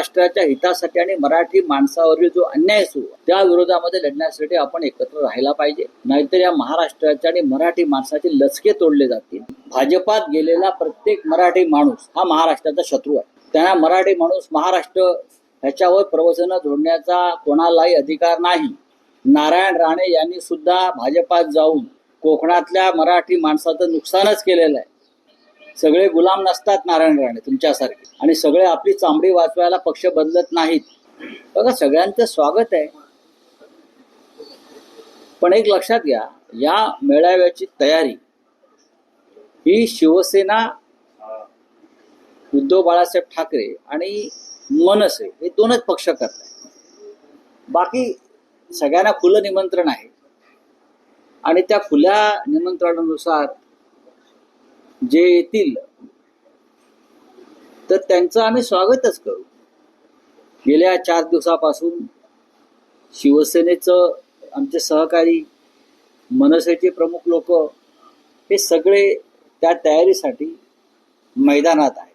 महाराष्ट्राच्या हितासाठी आणि मराठी माणसावरील जो अन्याय सुरू त्या विरोधामध्ये लढण्यासाठी आपण एकत्र राहायला पाहिजे. नाहीतर या महाराष्ट्राच्या आणि मराठी माणसाचे लचके तोडले जातील. भाजपात गेलेला प्रत्येक मराठी माणूस हा महाराष्ट्राचा शत्रू आहे. त्यांना मराठी माणूस महाराष्ट्र ह्याच्यावर प्रवचनं जोडण्याचा कोणालाही अधिकार नाही. नारायण राणे यांनी सुद्धा भाजपात जाऊन कोकणातल्या मराठी माणसाचं नुकसानच केलेलं आहे. सगळे गुलाम नसतात नारायण राणे तुमच्यासारखे. आणि सगळे आपली चांबडी वाचवायला पक्ष बदलत नाहीत. बघा सगळ्यांचं स्वागत आहे. पण एक लक्षात घ्या या मेळाव्याची तयारी ही शिवसेना उद्धव बाळासाहेब ठाकरे आणि मनसे हे दोनच पक्ष करतात बाकी सगळ्यांना खुलं निमंत्रण आहे. आणि त्या खुल्या निमंत्रणानुसार जे येतील तर त्यांचं आम्ही स्वागतच करू. गेल्या चार दिवसापासून शिवसेनेचं आमचे सहकारी मनसेचे प्रमुख लोक हे सगळे त्या तयारीसाठी मैदानात आहेत.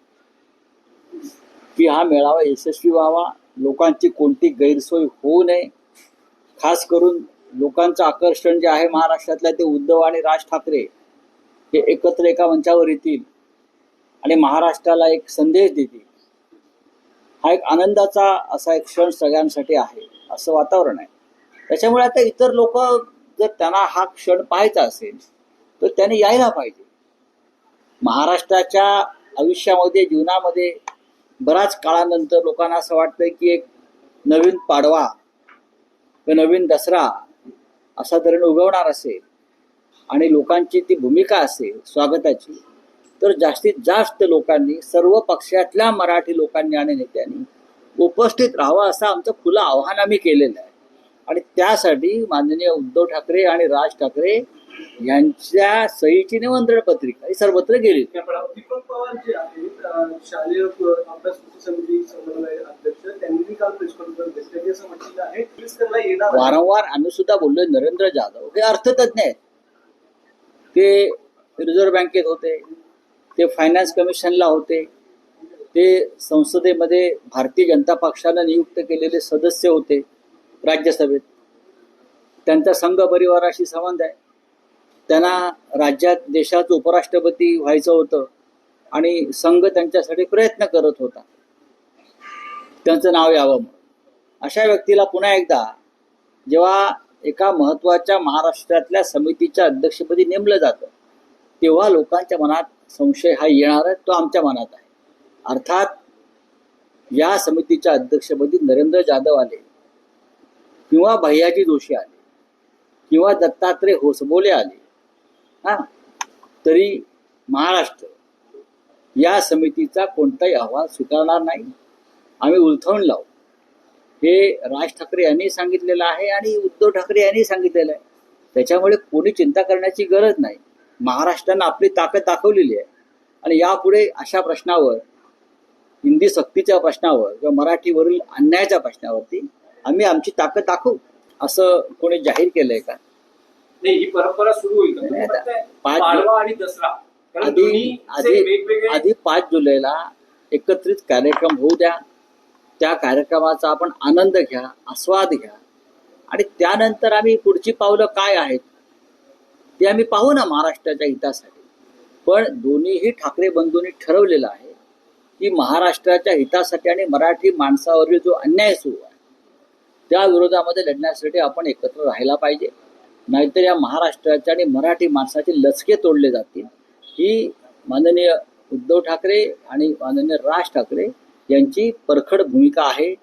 की हा मेळावा यशस्वी व्हावा लोकांची कोणती गैरसोय होऊ नये खास करून लोकांचं आकर्षण जे आहे महाराष्ट्रातल्या ते उद्धव आणि राज ठाकरे हे एकत्र एका मंचावर येतील आणि महाराष्ट्राला एक संदेश देतील. हा एक आनंदाचा असा एक क्षण सगळ्यांसाठी आहे असं वातावरण आहे. त्याच्यामुळे आता इतर लोक जर त्यांना हा क्षण पाहायचा असेल तर त्याने यायला पाहिजे. महाराष्ट्राच्या आयुष्यामध्ये जीवनामध्ये बराच काळानंतर लोकांना असं वाटतंय की एक नवीन पाडवा किंवा नवीन दसरा असा तऱ्हेने उगवणार असेल. आणि लोकांची ती भूमिका असेल स्वागताची. तर जास्तीत जास्त लोकांनी सर्व पक्षातल्या मराठी लोकांनी आणि नेत्यांनी उपस्थित राहावं असं आमचं खुलं आव्हान आम्ही केलेलं आहे. आणि त्यासाठी माननीय उद्धव ठाकरे आणि राज ठाकरे यांच्या सहीची निमंत्रण पत्रिका ही सर्वत्र गेली. दीपक पवार जे आहेत अं, शालेय अभ्यास कृती समिती समन्वय अध्यक्ष. त्यांनी काल प्रेस कॉन्फरन्स घेतली त्यांनी असं म्हटलेलं आहे. पोलीस त्यांना येणार आहे. वारंवार आम्ही सुद्धा बोललोय नरेंद्र जाधव हे अर्थतज्ञ आहेत. ते रिझर्व्ह बँकेत होते ते फायनान्स कमिशनला होते ते संसदेमध्ये भारतीय जनता पक्षानं नियुक्त केलेले सदस्य होते राज्यसभेत. त्यांचा संघ परिवाराशी संबंध आहे. त्यांना राज्यात देशाचं उपराष्ट्रपती व्हायचं होतं आणि संघ त्यांच्यासाठी प्रयत्न करत होता. त्यांचं नाव यावं म्हणून. अशा व्यक्तीला पुन्हा एकदा जेव्हा एका महत्त्वाच्या महाराष्ट्रातल्या समितीच्या अध्यक्षपदी नेमलं जातं. तेव्हा लोकांच्या मनात संशय हा येणार आहे तो आमच्या मनात आहे. अर्थात या समितीच्या अध्यक्षपदी नरेंद्र जाधव आले किंवा भैयाजी जोशी आले किंवा दत्तात्रय होसबोले आले हा तरी महाराष्ट्र या समितीचा कोणताही अहवाल स्वीकारणार नाही. आम्ही उलथवून लावू. हे राज ठाकरे यांनी सांगितलेलं आहे आणि उद्धव ठाकरे यांनी सांगितलेलं आहे. त्याच्यामुळे कोणी चिंता करण्याची गरज नाही. महाराष्ट्रानं आपली ताकद दाखवलेली आहे. आणि यापुढे अशा प्रश्नावर हिंदी सक्तीच्या प्रश्नावर किंवा मराठीवरील अन्यायाच्या प्रश्नावरती आम्ही आमची ताकद दाखवू असं कोणी जाहीर केलंय का? नाही ही परंपरा सुरू होईल आधी पाच जुलैला एकत्रित कार्यक्रम होऊ द्या. त्या कार्यक्रमाचा आपण आनंद घ्या आस्वाद घ्या. आणि त्यानंतर आम्ही पुढची पावलं काय आहेत ते आम्ही पाहू ना महाराष्ट्राच्या हितासाठी. पण दोन्हीही ठाकरे बंधूंनी ठरवलेलं आहे की महाराष्ट्राच्या हितासाठी आणि मराठी माणसावरील जो अन्याय सुरू आहे त्या विरोधामध्ये लढण्यासाठी आपण एकत्र राहायला पाहिजे. नाहीतर या महाराष्ट्राच्या आणि मराठी माणसाचे लचके तोडले जातील. ही माननीय उद्धव ठाकरे आणि माननीय राज ठाकरे यांची परखड भूमिका आहे.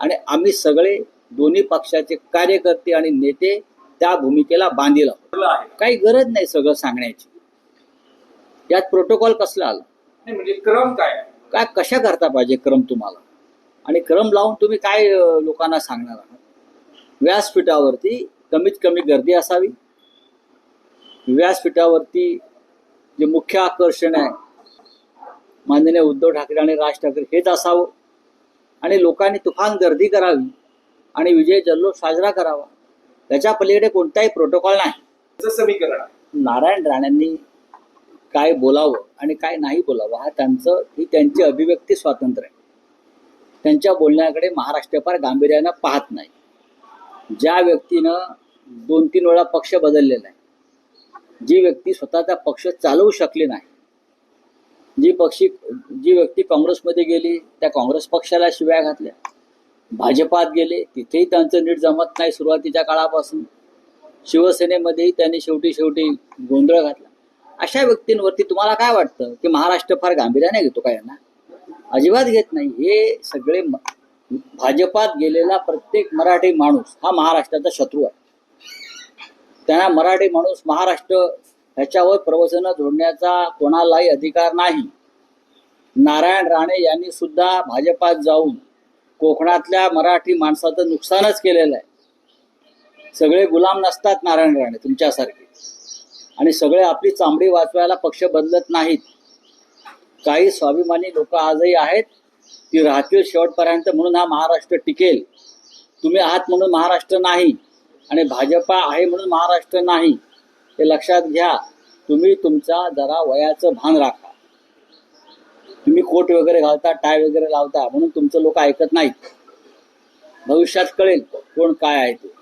आणि आम्ही सगळे दोन्ही पक्षाचे कार्यकर्ते आणि नेते त्या भूमिकेला बांधील आहोत. काही गरज नाही सगळं सांगण्याची. यात प्रोटोकॉल कसला आला? म्हणजे क्रम काय? काय कशा करता पाहिजे क्रम तुम्हाला? आणि क्रम लावून तुम्ही काय लोकांना सांगणार आहात? व्यासपीठावरती कमीत कमी गर्दी असावी. व्यासपीठावरती जे मुख्य आकर्षण आहे माननीय उद्धव ठाकरे आणि राज ठाकरे हेच असावं. आणि लोकांनी तुफान गर्दी करावी आणि विजय जल्लोष साजरा करावा. त्याच्या पलीकडे कोणताही प्रोटोकॉल नाही. समीकरण नारायण राणेंनी काय बोलावं आणि काय नाही बोलावं हा त्यांचं ही त्यांची अभिव्यक्ती स्वातंत्र्य आहे. त्यांच्या बोलण्याकडे महाराष्ट्र फार गांभीर्यानं पाहत नाही. ज्या व्यक्तीनं दोन तीन वेळा पक्ष बदललेला आहे जी व्यक्ती स्वतःचा पक्ष चालवू शकली नाही जी पक्षी जी व्यक्ती काँग्रेसमध्ये गेली त्या काँग्रेस पक्षाला शिव्या घातल्या. भाजपात गेले तिथेही त्यांचं नीट जमत नाही सुरुवातीच्या काळापासून. शिवसेनेमध्येही त्यांनी शेवटी शेवटी गोंधळ घातला. अशा व्यक्तींवरती तुम्हाला काय वाटतं? की महाराष्ट्र फार गांभीर्याने घेतो का यांना? अजिबात घेत नाही. हे सगळे भाजपात गेलेला प्रत्येक मराठी माणूस हा महाराष्ट्राचा शत्रू आहे. त्यांना मराठी माणूस महाराष्ट्र ह्याच्यावर प्रवचनं जोडण्याचा कोणालाही अधिकार नाही. नारायण राणे यांनी सुद्धा भाजपात जाऊन कोकणातल्या मराठी माणसाचं नुकसानच केलेलं आहे. सगळे गुलाम नसतात नारायण राणे तुमच्यासारखे. आणि सगळे आपली चांबडी वाचवायला पक्ष बदलत नाहीत. काही स्वाभिमानी लोक आजही आहेत ती राहतील शेवटपर्यंत म्हणून हा महाराष्ट्र टिकेल. तुम्ही आहात म्हणून महाराष्ट्र नाही. आणि भाजपा आहे म्हणून महाराष्ट्र नाही. हे लक्षात घ्या तुम्ही तुमचा जरा वयाचं भान राखा. तुम्ही कोट वगैरे घालता टाय वगैरे लावता म्हणून तुमचं लोक ऐकत नाहीत. भविष्यात कळेल कोण काय आहे ते.